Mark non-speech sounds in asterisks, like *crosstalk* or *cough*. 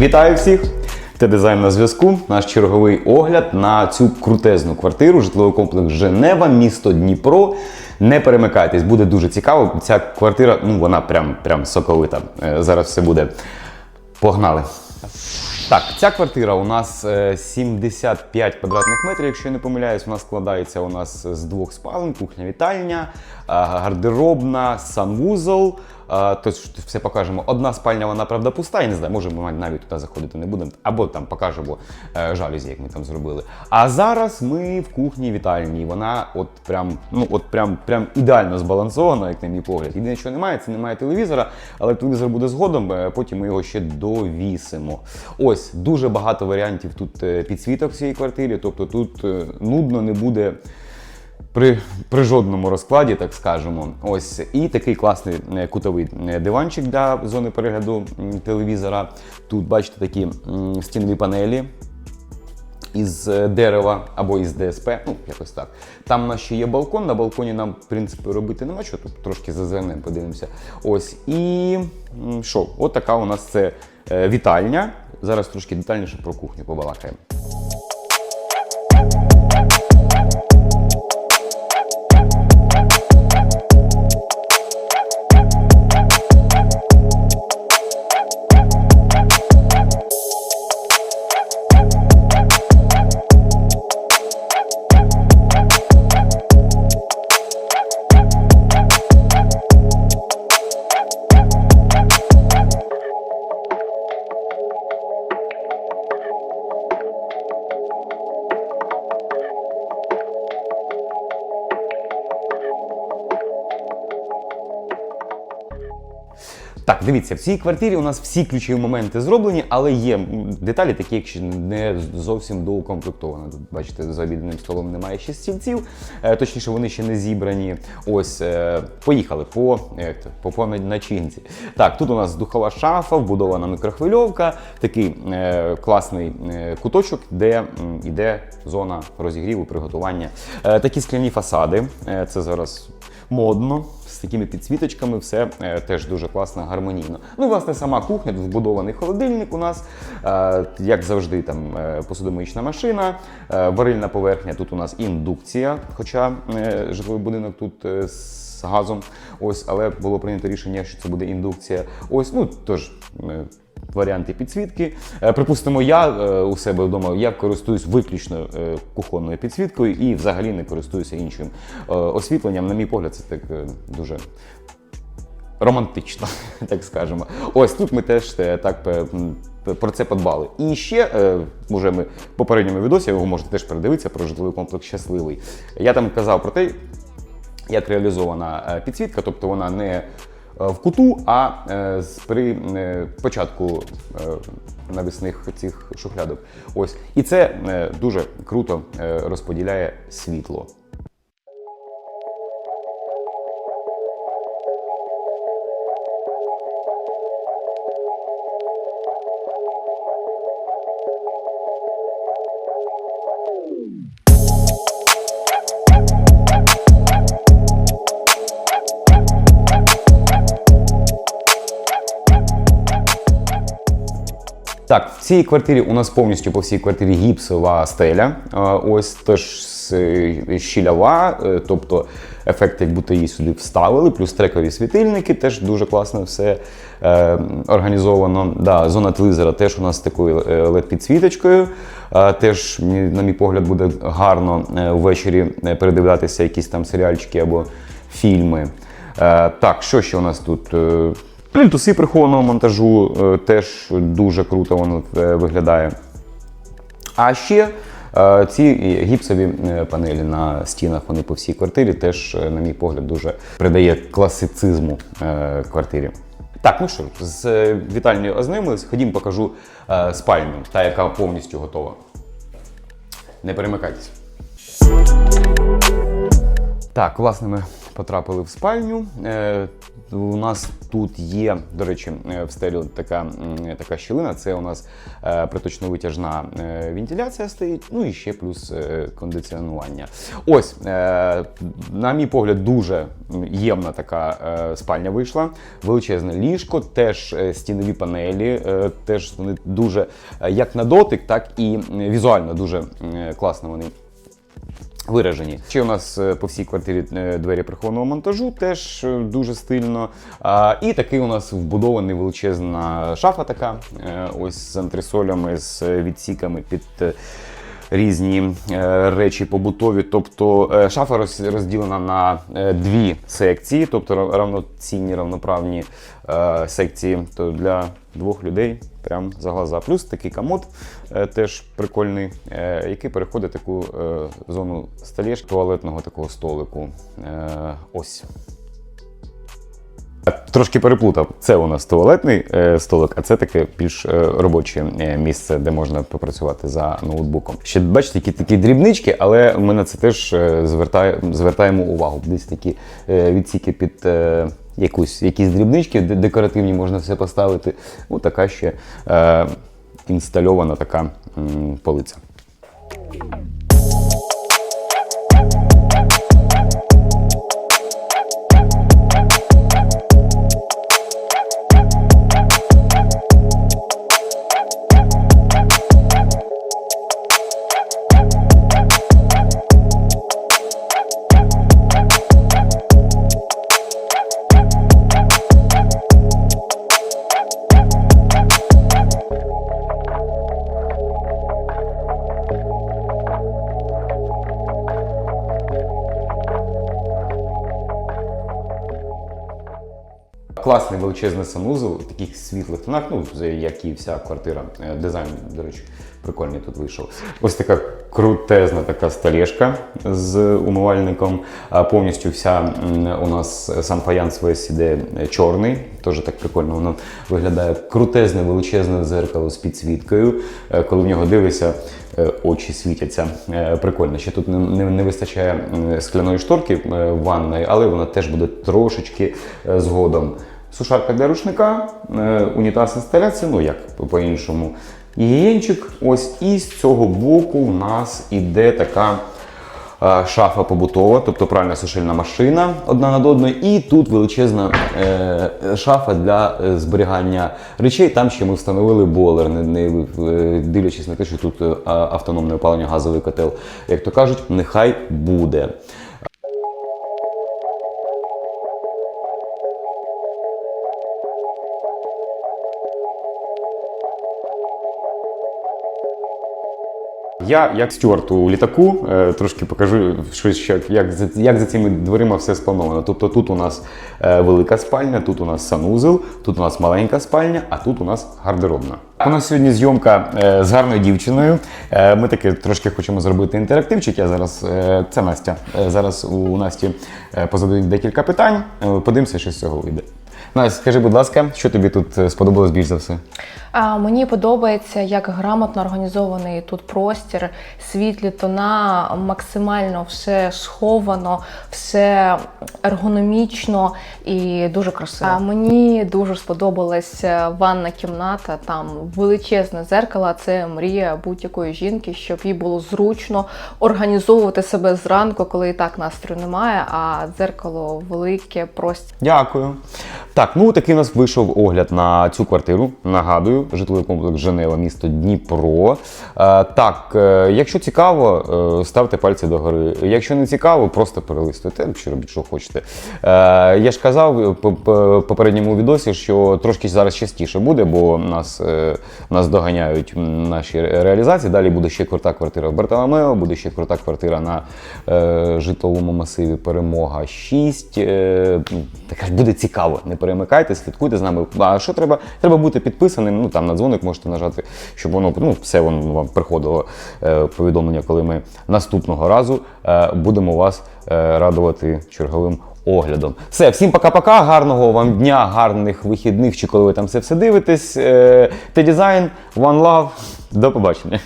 Вітаю всіх! Це дизайн на зв'язку. Наш черговий огляд на цю крутезну квартиру, житловий комплекс Женева, місто Дніпро. Не перемикайтесь, буде дуже цікаво. Ця квартира, ну вона прям, прям соковита. Е, Зараз все буде. Погнали! Так, ця квартира у нас е, 75 квадратних метрів, якщо я не помиляюсь, вона складається у нас з двох спалень, кухня, вітальня, е, гардеробна, санвузол. Тобто все покажемо. Одна спальня, вона правда пуста, я не знаю, може ми навіть туди заходити не будемо, або там покажемо е, жалюзі, як ми там зробили. А зараз ми в кухні вітальні. Вона от прям, ну от прям, прям ідеально збалансована, як на мій погляд. Єдине, що немає, це немає телевізора, але телевізор буде згодом, е, потім ми його ще довісимо. Ось дуже багато варіантів тут е, підсвіток в цій квартирі, тобто тут нудно не буде. При, при жодному розкладі, так скажемо. Ось і такий класний е, кутовий е, диванчик для зони перегляду телевізора. Тут бачите такі стінові панелі із е, дерева або із ДСП, ну якось так. Там у нас ще є балкон. На балконі нам, в принципі, робити нема що, тут трошки зазирнемо, подивимося. Ось і що, от така у нас це вітальня. Зараз трошки детальніше про кухню побалакаємо. Так, дивіться, в цій квартирі у нас всі ключові моменти зроблені, але є деталі, такі, якщо не зовсім доукомплектовано. Тут, бачите, за обідним столом немає ще стільців, е, точніше, вони ще не зібрані. Ось, е, поїхали по, то, по, по начинці. Так, тут у нас духова шафа, вбудована мікрохвильовка, такий е, класний е, куточок, де м, іде зона розігріву, приготування. Е, такі скляні фасади. Е, це зараз модно, з такими підсвіточками, все е, теж дуже класно, гармонійно. Ну власне сама кухня, вбудований холодильник у нас, е, як завжди, там е, посудомиючна машина, варильна поверхня. Тут у нас індукція, хоча житловий будинок тут. е, з газом, ось, але було прийнято рішення, що це буде індукція. Ось, ну тож е, варіанти підсвітки. Е, Припустимо, я е, у себе вдома я користуюсь виключно кухонною підсвіткою і взагалі не користуюся іншим освітленням. На мій погляд, це так дуже. Романтично, *laughs* так скажемо. Ось тут ми теж так про це подбали. І ще е, уже ми в попередньому відосі ви можете теж передивитися про житловий комплекс щасливий. Я там казав про те, як реалізована е, підсвітка, тобто вона не е, в куту, а е, при початку навісних цих шухлядок. Ось. І це дуже круто розподіляє світло. Так, в цій квартирі у нас повністю по всій квартирі гіпсова стеля. Е, Ось теж с- щільова, е, тобто ефект, як будто її сюди вставили, плюс трекові світильники, теж дуже класно все е, організовано. Да, зона телевізора теж у нас з такою е, LED-підсвіточкою. Е, теж, на мій погляд, буде гарно е, ввечері е, передивлятися якісь там серіальчики або фільми. Е, так, що ще у нас тут? Плінтуси прихованого монтажу е, теж дуже круто воно е, виглядає. А ще е, ці гіпсові панелі на стінах, вони по всій квартирі, теж, на мій погляд, дуже придає класицизму квартирі. Так, ну що, з вітальнею ознайомились, ходім покажу спальню, та яка повністю готова. Не перемикайтесь. Так, власне, ми потрапили в спальню. У нас тут є, до речі, е, в стелі така, така щілина. Це у нас е, приточно-витяжна е, вентиляція стоїть, ну і ще плюс кондиціонування. Ось, на мій погляд, дуже ємна така спальня вийшла. Величезне ліжко, теж стінові панелі, теж вони дуже як на дотик, так і візуально дуже класно вони виражені. Ще у нас е, по всій квартирі е, двері прихованого монтажу, теж е, дуже стильно. І такий у нас вбудований величезна шафа така, ось з антресолями, з відсіками під. Різні е, речі побутові, тобто е, шафа розділена на е, дві секції, тобто равноцінні, равноправні секції то для двох людей прям за глаза. Плюс такий комод теж прикольний, який переходить таку е, зону століж туалетного такого столику. Ось. Трошки переплутав. Це у нас туалетний е, столик, а це таке більш е, робоче е, місце, де можна попрацювати за ноутбуком. Ще бачите, які такі дрібнички, але ми на це теж звертає, звертаємо увагу. Десь такі відсіки під якусь, якісь дрібнички, де- декоративні можна все поставити. Ось така ще інстальована така полиця. Класний величезний санузел, таких світлих тонах, ну, як і вся квартира. Е, Дизайн, до речі, прикольний тут вийшов. Ось така крутезна така столешка з умивальником. Повністю вся у нас сам фаянс весь іде чорний, теж так прикольно воно виглядає. Крутезне величезне дзеркало з підсвіткою. Е, Коли в нього дивишся, е, очі світяться. Е, Прикольно. Ще тут не, вистачає скляної шторки ванної, але вона теж буде трошечки згодом. Сушарка для рушника, унітаз інсталяції, ну як по-іншому. Гігієнчик. Ось і з цього боку у нас іде така е, шафа побутова, тобто пральна сушильна машина одна над одною. І тут величезна е, шафа для е, зберігання речей. Там ще ми встановили бойлер, не, дивлячись на те, що тут автономне опалення, газовий котел. Як то кажуть, нехай буде. Я, як стюарт у літаку, е, трошки покажу, що, що, як, за, як за цими дверима все сплановано. Тобто тут у нас е, велика спальня, тут у нас санузел, тут у нас маленька спальня, а тут у нас гардеробна. У нас сьогодні зйомка е, з гарною дівчиною. Ми таки трошки хочемо зробити інтерактивчик. Я зараз, це Настя. Зараз у Насті позадають декілька питань. Подивимося, що з цього вийде. Настя, скажи, будь ласка, що тобі тут сподобалось більш за все? А, мені подобається, як грамотно організований тут простір, світлі тона, максимально все сховано, все ергономічно і дуже красиво. А, мені дуже сподобалась е, ванна кімната, там величезне зеркало. Це мрія будь-якої жінки, щоб їй було зручно організовувати себе зранку, коли і так настрою немає, а дзеркало велике, простір. Дякую. Так, ну такий у нас вийшов огляд на цю квартиру. Нагадую, житловий комплекс Женева, місто Дніпро. Е, так, е, якщо цікаво, е, ставте пальці догори. Якщо не цікаво, просто перелистуйте, що робіть, що хочете. Я ж казав по- попередньому відосі, що трошки зараз частіше буде, бо нас, нас доганяють наші реалізації. Далі буде ще крута квартира в Бартоломео, буде ще крута квартира на житловому масиві Перемога 6. Е, ну, така ж буде цікаво. Не перемикайте, слідкуйте з нами. А що треба? Треба бути підписаним. Ну там на дзвоник можете нажати, щоб воно ну, все воно вам приходило е, повідомлення, коли ми наступного разу е, будемо вас е, радувати черговим. Оглядом. Все, всім пока-пока, гарного вам дня, гарних вихідних, чи коли ви там це все дивитесь. Е, Те дизайн, One Love. До побачення.